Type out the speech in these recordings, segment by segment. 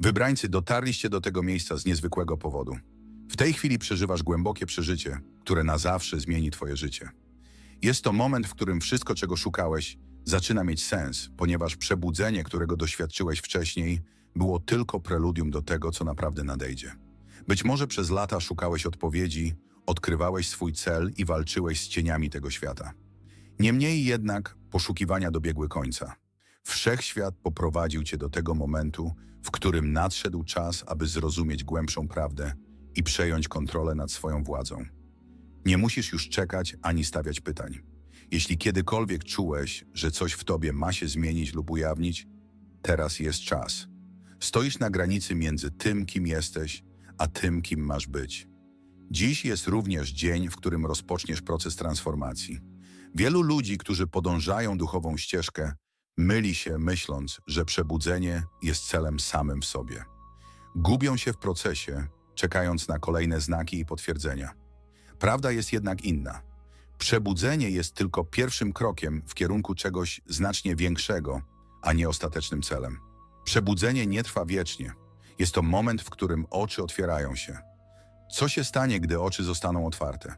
Wybrańcy dotarliście do tego miejsca z niezwykłego powodu. W tej chwili przeżywasz głębokie przeżycie, które na zawsze zmieni twoje życie. Jest to moment, w którym wszystko, czego szukałeś, zaczyna mieć sens, ponieważ przebudzenie, którego doświadczyłeś wcześniej, było tylko preludium do tego, co naprawdę nadejdzie. Być może przez lata szukałeś odpowiedzi, odkrywałeś swój cel i walczyłeś z cieniami tego świata. Niemniej jednak poszukiwania dobiegły końca. Wszechświat poprowadził cię do tego momentu, w którym nadszedł czas, aby zrozumieć głębszą prawdę i przejąć kontrolę nad swoją władzą. Nie musisz już czekać ani stawiać pytań. Jeśli kiedykolwiek czułeś, że coś w tobie ma się zmienić lub ujawnić, teraz jest czas. Stoisz na granicy między tym, kim jesteś, a tym, kim masz być. Dziś jest również dzień, w którym rozpoczniesz proces transformacji. Wielu ludzi, którzy podążają duchową ścieżkę, myli się myśląc, że przebudzenie jest celem samym w sobie. Gubią się w procesie, czekając na kolejne znaki i potwierdzenia. Prawda jest jednak inna. Przebudzenie jest tylko pierwszym krokiem w kierunku czegoś znacznie większego, a nie ostatecznym celem. Przebudzenie nie trwa wiecznie. Jest to moment, w którym oczy otwierają się. Co się stanie, gdy oczy zostaną otwarte?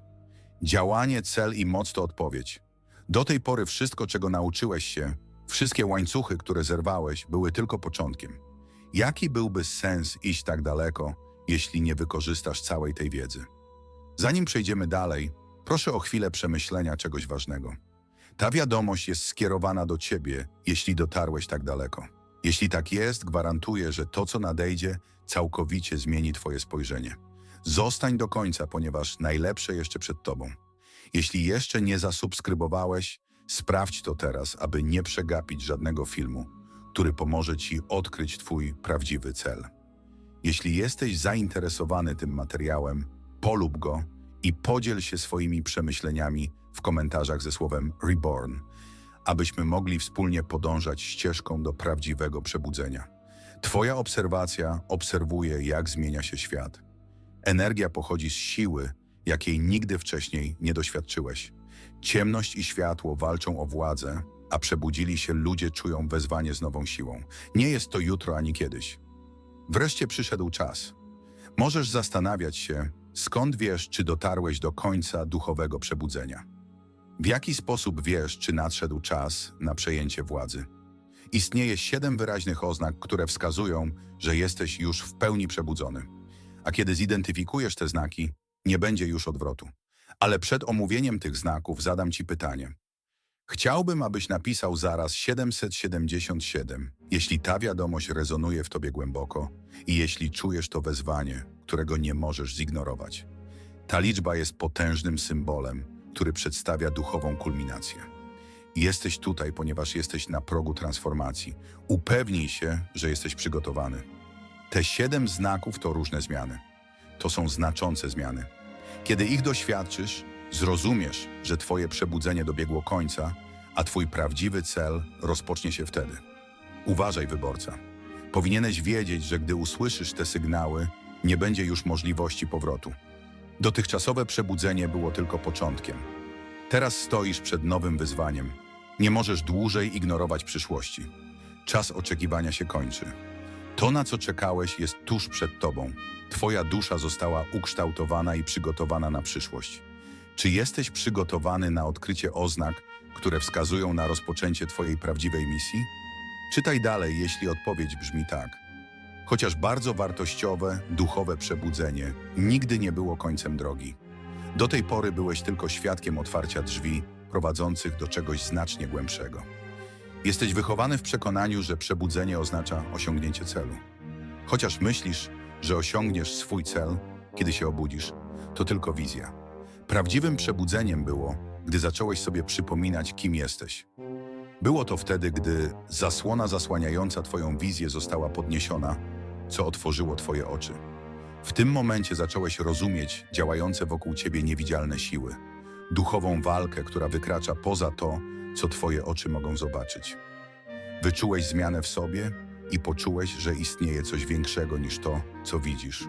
Działanie, cel i moc to odpowiedź. Do tej pory wszystko, czego nauczyłeś się, wszystkie łańcuchy, które zerwałeś, były tylko początkiem. Jaki byłby sens iść tak daleko, jeśli nie wykorzystasz całej tej wiedzy? Zanim przejdziemy dalej, proszę o chwilę przemyślenia czegoś ważnego. Ta wiadomość jest skierowana do ciebie, jeśli dotarłeś tak daleko. Jeśli tak jest, gwarantuję, że to, co nadejdzie, całkowicie zmieni twoje spojrzenie. Zostań do końca, ponieważ najlepsze jeszcze przed tobą. Jeśli jeszcze nie zasubskrybowałeś, sprawdź to teraz, aby nie przegapić żadnego filmu, który pomoże ci odkryć twój prawdziwy cel. Jeśli jesteś zainteresowany tym materiałem, polub go i podziel się swoimi przemyśleniami w komentarzach ze słowem Reborn, abyśmy mogli wspólnie podążać ścieżką do prawdziwego przebudzenia. Twoja obserwacja obserwuje, jak zmienia się świat. Energia pochodzi z siły, jakiej nigdy wcześniej nie doświadczyłeś. Ciemność i światło walczą o władzę, a przebudzili się ludzie czują wezwanie z nową siłą. Nie jest to jutro ani kiedyś. Wreszcie przyszedł czas. Możesz zastanawiać się, skąd wiesz, czy dotarłeś do końca duchowego przebudzenia. W jaki sposób wiesz, czy nadszedł czas na przejęcie władzy? Istnieje siedem wyraźnych oznak, które wskazują, że jesteś już w pełni przebudzony. A kiedy zidentyfikujesz te znaki, nie będzie już odwrotu. Ale przed omówieniem tych znaków zadam Ci pytanie. Chciałbym, abyś napisał zaraz 777, jeśli ta wiadomość rezonuje w Tobie głęboko i jeśli czujesz to wezwanie, którego nie możesz zignorować. Ta liczba jest potężnym symbolem, który przedstawia duchową kulminację. Jesteś tutaj, ponieważ jesteś na progu transformacji. Upewnij się, że jesteś przygotowany. Te siedem znaków to różne zmiany. To są znaczące zmiany. Kiedy ich doświadczysz, zrozumiesz, że Twoje przebudzenie dobiegło końca, a Twój prawdziwy cel rozpocznie się wtedy. Uważaj, wyborca. Powinieneś wiedzieć, że gdy usłyszysz te sygnały, nie będzie już możliwości powrotu. Dotychczasowe przebudzenie było tylko początkiem. Teraz stoisz przed nowym wyzwaniem. Nie możesz dłużej ignorować przyszłości. Czas oczekiwania się kończy. To, na co czekałeś, jest tuż przed tobą. Twoja dusza została ukształtowana i przygotowana na przyszłość. Czy jesteś przygotowany na odkrycie oznak, które wskazują na rozpoczęcie Twojej prawdziwej misji? Czytaj dalej, jeśli odpowiedź brzmi tak. Chociaż bardzo wartościowe, duchowe przebudzenie nigdy nie było końcem drogi. Do tej pory byłeś tylko świadkiem otwarcia drzwi prowadzących do czegoś znacznie głębszego. Jesteś wychowany w przekonaniu, że przebudzenie oznacza osiągnięcie celu. Chociaż myślisz, że osiągniesz swój cel, kiedy się obudzisz, to tylko wizja. Prawdziwym przebudzeniem było, gdy zacząłeś sobie przypominać, kim jesteś. Było to wtedy, gdy zasłona zasłaniająca Twoją wizję została podniesiona, co otworzyło Twoje oczy. W tym momencie zacząłeś rozumieć działające wokół Ciebie niewidzialne siły, duchową walkę, która wykracza poza to, co Twoje oczy mogą zobaczyć. Wyczułeś zmianę w sobie i poczułeś, że istnieje coś większego niż to, co widzisz.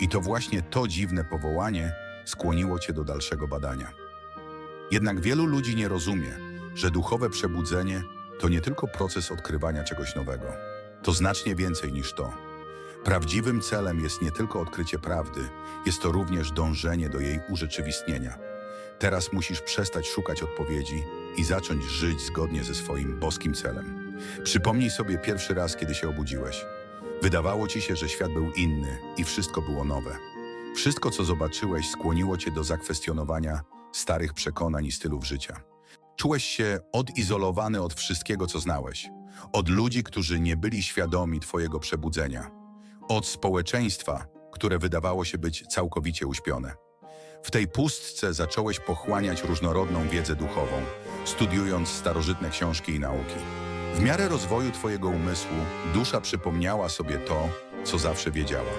I to właśnie to dziwne powołanie skłoniło cię do dalszego badania. Jednak wielu ludzi nie rozumie, że duchowe przebudzenie to nie tylko proces odkrywania czegoś nowego. To znacznie więcej niż to. Prawdziwym celem jest nie tylko odkrycie prawdy, jest to również dążenie do jej urzeczywistnienia. Teraz musisz przestać szukać odpowiedzi i zacząć żyć zgodnie ze swoim boskim celem. Przypomnij sobie pierwszy raz, kiedy się obudziłeś. Wydawało ci się, że świat był inny i wszystko było nowe. Wszystko, co zobaczyłeś, skłoniło cię do zakwestionowania starych przekonań i stylów życia. Czułeś się odizolowany od wszystkiego, co znałeś. Od ludzi, którzy nie byli świadomi twojego przebudzenia. Od społeczeństwa, które wydawało się być całkowicie uśpione. W tej pustce zacząłeś pochłaniać różnorodną wiedzę duchową, studiując starożytne książki i nauki. W miarę rozwoju twojego umysłu dusza przypomniała sobie to, co zawsze wiedziała.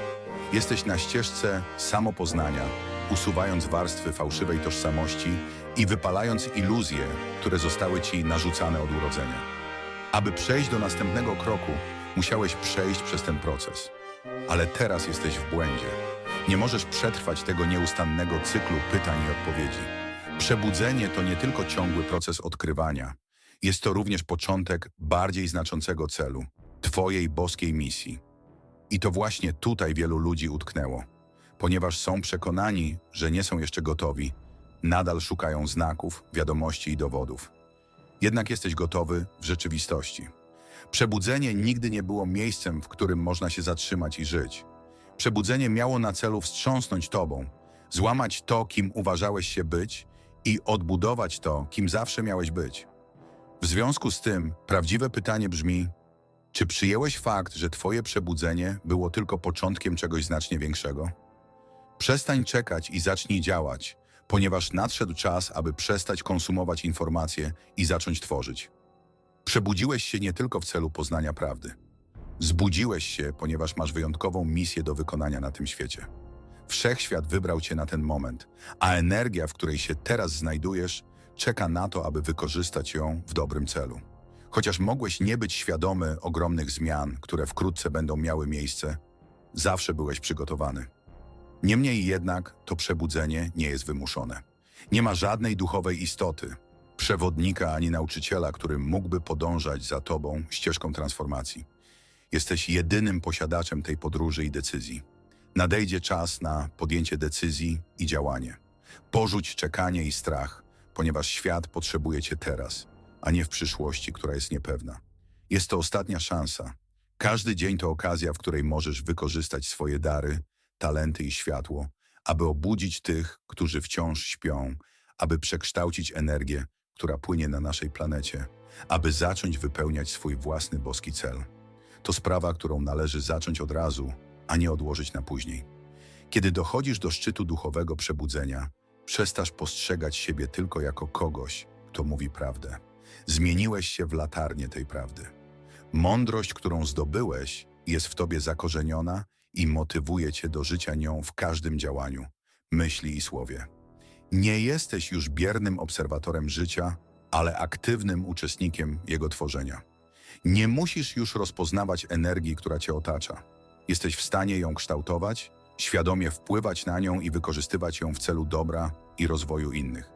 Jesteś na ścieżce samopoznania, usuwając warstwy fałszywej tożsamości i wypalając iluzje, które zostały ci narzucane od urodzenia. Aby przejść do następnego kroku, musiałeś przejść przez ten proces. Ale teraz jesteś w błędzie. Nie możesz przetrwać tego nieustannego cyklu pytań i odpowiedzi. Przebudzenie to nie tylko ciągły proces odkrywania, jest to również początek bardziej znaczącego celu Twojej boskiej misji. I to właśnie tutaj wielu ludzi utknęło. Ponieważ są przekonani, że nie są jeszcze gotowi, nadal szukają znaków, wiadomości i dowodów. Jednak jesteś gotowy w rzeczywistości. Przebudzenie nigdy nie było miejscem, w którym można się zatrzymać i żyć. Przebudzenie miało na celu wstrząsnąć tobą, złamać to, kim uważałeś się być i odbudować to, kim zawsze miałeś być. W związku z tym prawdziwe pytanie brzmi: czy przyjęłeś fakt, że Twoje przebudzenie było tylko początkiem czegoś znacznie większego? Przestań czekać i zacznij działać, ponieważ nadszedł czas, aby przestać konsumować informacje i zacząć tworzyć. Przebudziłeś się nie tylko w celu poznania prawdy. Zbudziłeś się, ponieważ masz wyjątkową misję do wykonania na tym świecie. Wszechświat wybrał cię na ten moment, a energia, w której się teraz znajdujesz, czeka na to, aby wykorzystać ją w dobrym celu. Chociaż mogłeś nie być świadomy ogromnych zmian, które wkrótce będą miały miejsce, zawsze byłeś przygotowany. Niemniej jednak to przebudzenie nie jest wymuszone. Nie ma żadnej duchowej istoty, przewodnika ani nauczyciela, który mógłby podążać za tobą ścieżką transformacji. Jesteś jedynym posiadaczem tej podróży i decyzji. Nadejdzie czas na podjęcie decyzji i działanie. Porzuć czekanie i strach, ponieważ świat potrzebuje cię teraz, a nie w przyszłości, która jest niepewna. Jest to ostatnia szansa. Każdy dzień to okazja, w której możesz wykorzystać swoje dary, talenty i światło, aby obudzić tych, którzy wciąż śpią, aby przekształcić energię, która płynie na naszej planecie, aby zacząć wypełniać swój własny boski cel. To sprawa, którą należy zacząć od razu, a nie odłożyć na później. Kiedy dochodzisz do szczytu duchowego przebudzenia, przestasz postrzegać siebie tylko jako kogoś, kto mówi prawdę. Zmieniłeś się w latarnię tej prawdy. Mądrość, którą zdobyłeś, jest w tobie zakorzeniona i motywuje cię do życia nią w każdym działaniu, myśli i słowie. Nie jesteś już biernym obserwatorem życia, ale aktywnym uczestnikiem jego tworzenia. Nie musisz już rozpoznawać energii, która cię otacza. Jesteś w stanie ją kształtować, świadomie wpływać na nią i wykorzystywać ją w celu dobra i rozwoju innych.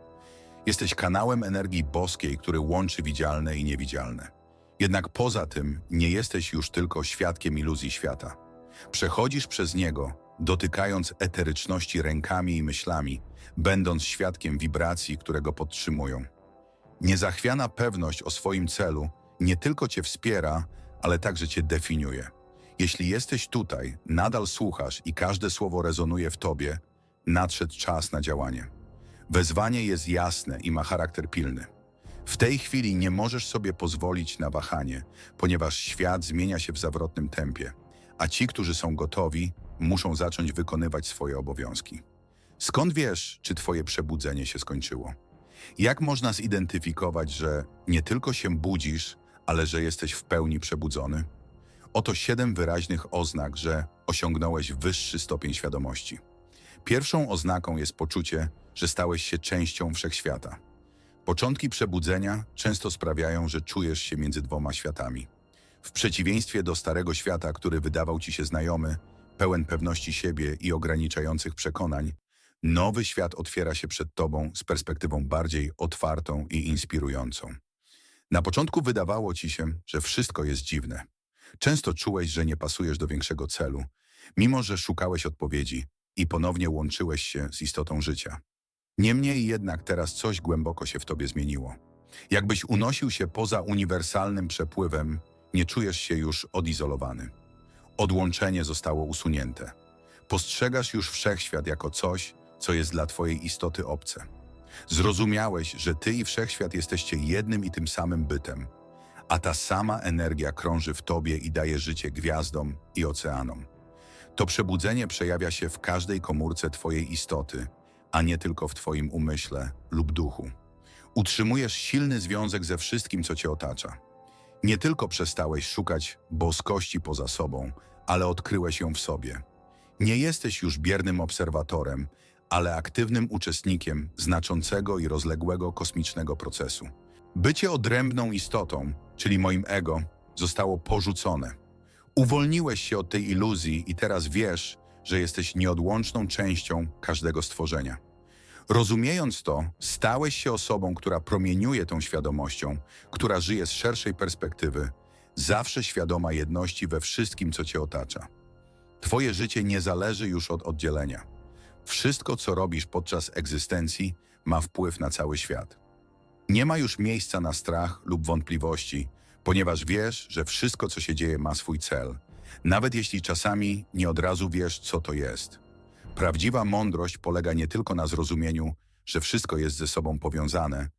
Jesteś kanałem energii boskiej, który łączy widzialne i niewidzialne. Jednak poza tym nie jesteś już tylko świadkiem iluzji świata. Przechodzisz przez niego, dotykając eteryczności rękami i myślami, będąc świadkiem wibracji, które go podtrzymują. Niezachwiana pewność o swoim celu nie tylko cię wspiera, ale także cię definiuje. Jeśli jesteś tutaj, nadal słuchasz i każde słowo rezonuje w tobie, nadszedł czas na działanie. Wezwanie jest jasne i ma charakter pilny. W tej chwili nie możesz sobie pozwolić na wahanie, ponieważ świat zmienia się w zawrotnym tempie, a ci, którzy są gotowi, muszą zacząć wykonywać swoje obowiązki. Skąd wiesz, czy twoje przebudzenie się skończyło? Jak można zidentyfikować, że nie tylko się budzisz, ale że jesteś w pełni przebudzony? Oto siedem wyraźnych oznak, że osiągnąłeś wyższy stopień świadomości. Pierwszą oznaką jest poczucie, że stałeś się częścią wszechświata. Początki przebudzenia często sprawiają, że czujesz się między dwoma światami. W przeciwieństwie do starego świata, który wydawał ci się znajomy, pełen pewności siebie i ograniczających przekonań, nowy świat otwiera się przed tobą z perspektywą bardziej otwartą i inspirującą. Na początku wydawało ci się, że wszystko jest dziwne. Często czułeś, że nie pasujesz do większego celu, mimo że szukałeś odpowiedzi i ponownie łączyłeś się z istotą życia. Niemniej jednak teraz coś głęboko się w tobie zmieniło. Jakbyś unosił się poza uniwersalnym przepływem, nie czujesz się już odizolowany. Odłączenie zostało usunięte. Postrzegasz już wszechświat jako coś, co jest dla twojej istoty obce. Zrozumiałeś, że ty i wszechświat jesteście jednym i tym samym bytem, a ta sama energia krąży w tobie i daje życie gwiazdom i oceanom. To przebudzenie przejawia się w każdej komórce twojej istoty, a nie tylko w twoim umyśle lub duchu. Utrzymujesz silny związek ze wszystkim, co cię otacza. Nie tylko przestałeś szukać boskości poza sobą, ale odkryłeś ją w sobie. Nie jesteś już biernym obserwatorem, ale aktywnym uczestnikiem znaczącego i rozległego kosmicznego procesu. Bycie odrębną istotą, czyli moim ego, zostało porzucone. Uwolniłeś się od tej iluzji i teraz wiesz, że jesteś nieodłączną częścią każdego stworzenia. Rozumiejąc to, stałeś się osobą, która promieniuje tą świadomością, która żyje z szerszej perspektywy, zawsze świadoma jedności we wszystkim, co cię otacza. Twoje życie nie zależy już od oddzielenia. Wszystko, co robisz podczas egzystencji, ma wpływ na cały świat. Nie ma już miejsca na strach lub wątpliwości, ponieważ wiesz, że wszystko, co się dzieje, ma swój cel, nawet jeśli czasami nie od razu wiesz, co to jest. Prawdziwa mądrość polega nie tylko na zrozumieniu, że wszystko jest ze sobą powiązane,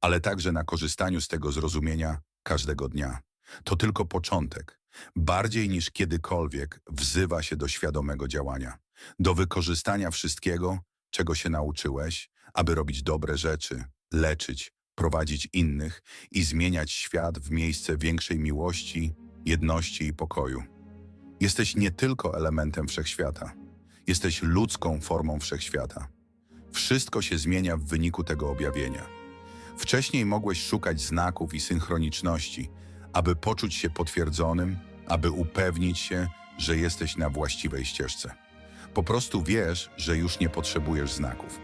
ale także na korzystaniu z tego zrozumienia każdego dnia. To tylko początek. Bardziej niż kiedykolwiek wzywa się do świadomego działania, do wykorzystania wszystkiego, czego się nauczyłeś, aby robić dobre rzeczy, leczyć, prowadzić innych i zmieniać świat w miejsce większej miłości, jedności i pokoju. Jesteś nie tylko elementem wszechświata, jesteś ludzką formą wszechświata. Wszystko się zmienia w wyniku tego objawienia. Wcześniej mogłeś szukać znaków i synchroniczności, aby poczuć się potwierdzonym, aby upewnić się, że jesteś na właściwej ścieżce. Po prostu wiesz, że już nie potrzebujesz znaków.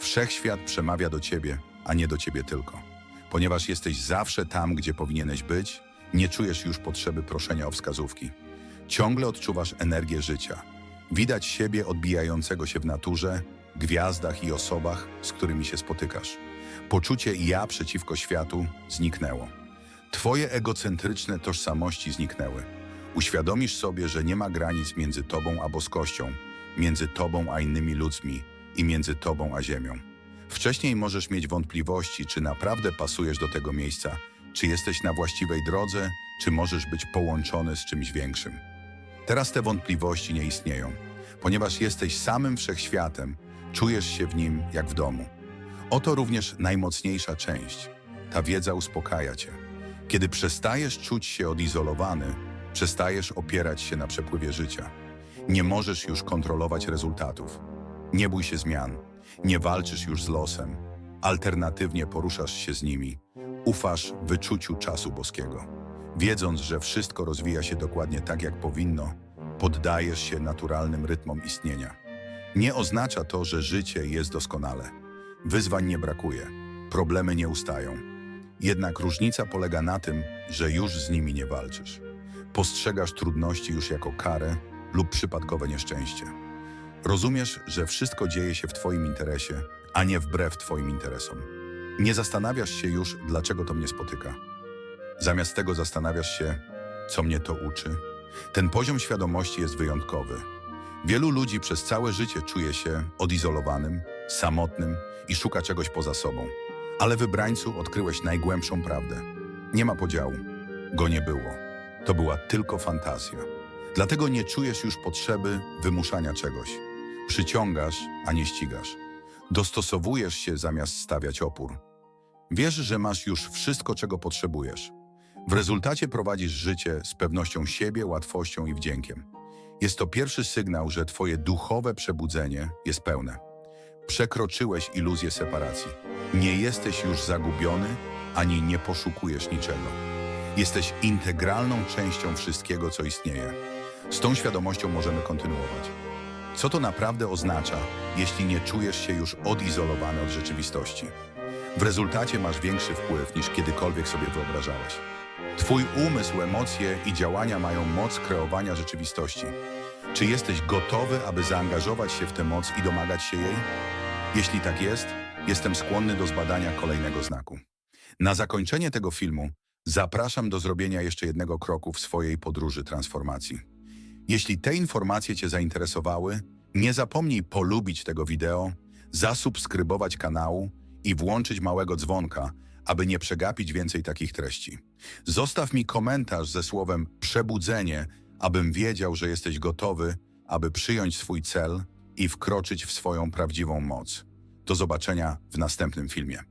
Wszechświat przemawia do ciebie, a nie do ciebie tylko. Ponieważ jesteś zawsze tam, gdzie powinieneś być, nie czujesz już potrzeby proszenia o wskazówki. Ciągle odczuwasz energię życia. Widać siebie odbijającego się w naturze, gwiazdach i osobach, z którymi się spotykasz. Poczucie ja przeciwko światu zniknęło. Twoje egocentryczne tożsamości zniknęły. Uświadomisz sobie, że nie ma granic między tobą a boskością, między tobą a innymi ludźmi i między tobą a ziemią. Wcześniej możesz mieć wątpliwości, czy naprawdę pasujesz do tego miejsca, czy jesteś na właściwej drodze, czy możesz być połączony z czymś większym. Teraz te wątpliwości nie istnieją, ponieważ jesteś samym wszechświatem, czujesz się w nim jak w domu. Oto również najmocniejsza część. Ta wiedza uspokaja cię. Kiedy przestajesz czuć się odizolowany, przestajesz opierać się na przepływie życia. Nie możesz już kontrolować rezultatów. Nie bój się zmian. Nie walczysz już z losem. Alternatywnie poruszasz się z nimi. Ufasz wyczuciu czasu boskiego. Wiedząc, że wszystko rozwija się dokładnie tak, jak powinno, poddajesz się naturalnym rytmom istnienia. Nie oznacza to, że życie jest doskonale. Wyzwań nie brakuje, problemy nie ustają. Jednak różnica polega na tym, że już z nimi nie walczysz. Postrzegasz trudności już jako karę lub przypadkowe nieszczęście. Rozumiesz, że wszystko dzieje się w Twoim interesie, a nie wbrew Twoim interesom. Nie zastanawiasz się już, dlaczego to mnie spotyka. Zamiast tego zastanawiasz się, co mnie to uczy. Ten poziom świadomości jest wyjątkowy. Wielu ludzi przez całe życie czuje się odizolowanym, samotnym i szuka czegoś poza sobą. Ale wybrańcu odkryłeś najgłębszą prawdę. Nie ma podziału. Go nie było. To była tylko fantazja. Dlatego nie czujesz już potrzeby wymuszania czegoś. Przyciągasz, a nie ścigasz. Dostosowujesz się zamiast stawiać opór. Wiesz, że masz już wszystko, czego potrzebujesz. W rezultacie prowadzisz życie z pewnością siebie, łatwością i wdziękiem. Jest to pierwszy sygnał, że Twoje duchowe przebudzenie jest pełne. Przekroczyłeś iluzję separacji. Nie jesteś już zagubiony, ani nie poszukujesz niczego. Jesteś integralną częścią wszystkiego, co istnieje. Z tą świadomością możemy kontynuować. Co to naprawdę oznacza, jeśli nie czujesz się już odizolowany od rzeczywistości? W rezultacie masz większy wpływ niż kiedykolwiek sobie wyobrażałeś. Twój umysł, emocje i działania mają moc kreowania rzeczywistości. Czy jesteś gotowy, aby zaangażować się w tę moc i domagać się jej? Jeśli tak jest, jestem skłonny do zbadania kolejnego znaku. Na zakończenie tego filmu zapraszam do zrobienia jeszcze jednego kroku w swojej podróży transformacji. Jeśli te informacje Cię zainteresowały, nie zapomnij polubić tego wideo, zasubskrybować kanału i włączyć małego dzwonka, aby nie przegapić więcej takich treści. Zostaw mi komentarz ze słowem przebudzenie, abym wiedział, że jesteś gotowy, aby przyjąć swój cel i wkroczyć w swoją prawdziwą moc. Do zobaczenia w następnym filmie.